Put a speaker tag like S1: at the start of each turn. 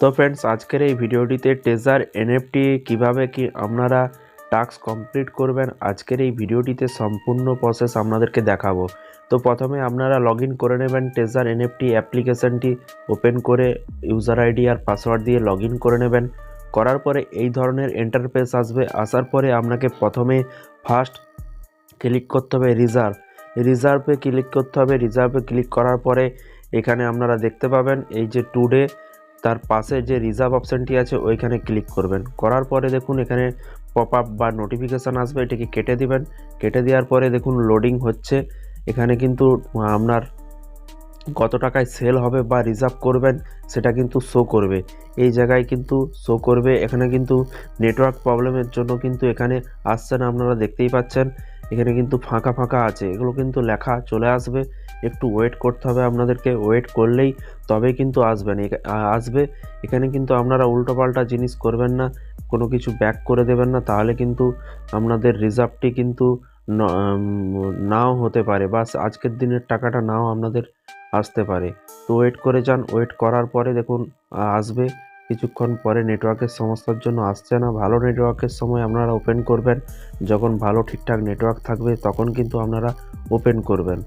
S1: তো ফ্রেন্ডস আজকের এই ভিডিওটিতে টেজার এনএফটি কীভাবে কি আপনারা টাস্ক কমপ্লিট করবেন, আজকের এই ভিডিওটিতে সম্পূর্ণ প্রসেস আপনাদেরকে দেখাবো। তো প্রথমে আপনারা লগ ইন করে নেবেন টেজার এনএফটি অ্যাপ্লিকেশনটি ওপেন করে ইউজার আইডি আর পাসওয়ার্ড দিয়ে লগ করে নেবেন। করার পরে এই ধরনের এন্টারফেস আসবে, আসার পরে আপনাকে প্রথমে ফার্স্ট ক্লিক করতে হবে রিজার্ভ রিজার্ভে ক্লিক করতে হবে রিজার্ভে ক্লিক করার পরে এখানে আপনারা দেখতে পাবেন এই যে টুডে তার পাশে যে রিজার্ভ অপশানটি আছে, ওইখানে ক্লিক করবেন। করার পরে দেখুন এখানে পপ আপ বা নোটিফিকেশান আসবে, এটিকে কেটে দিবেন। কেটে দেওয়ার পরে দেখুন লোডিং হচ্ছে। এখানে কিন্তু আপনার কত টাকায় সেল হবে বা রিজার্ভ করবেন, সেটা কিন্তু শো করবে। এই জায়গায় কিন্তু শো করবে। এখানে কিন্তু নেটওয়ার্ক প্রবলেমের জন্য কিন্তু এখানে আসছে না, আপনারা দেখতেই পাচ্ছেন। এখানে কিন্তু ফাঁকা ফাঁকা আছে। এগুলো কিন্তু লেখা চলে আসবে। একটু ওয়েট করতে হবে আপনাদেরকে। ওয়েট করলেই তবে কিন্তু আসবেন। আসবে। এখানে কিন্তু আপনারা উল্টোপাল্টা জিনিস করবেন না, কোনো কিছু ব্যাক করে দেবেন না, তাহলে কিন্তু আপনাদের রিজার্ভটি কিন্তু নাও হতে পারে। বা আজকের দিনের টাকাটা নাও আপনাদের আসতে পারে। তো ওয়েট করে যান। ওয়েট করার পরে দেখুন আসবে। কিছুক্ষণ পরে নেটওয়ার্কের সমস্যার জন্য আসছে না। ভালো নেটওয়ার্কের সময় আপনারা ওপেন করবেন। যখন ভালো ঠিকঠাক নেটওয়ার্ক থাকবে, তখন কিন্তু আপনারা ওপেন করবেন।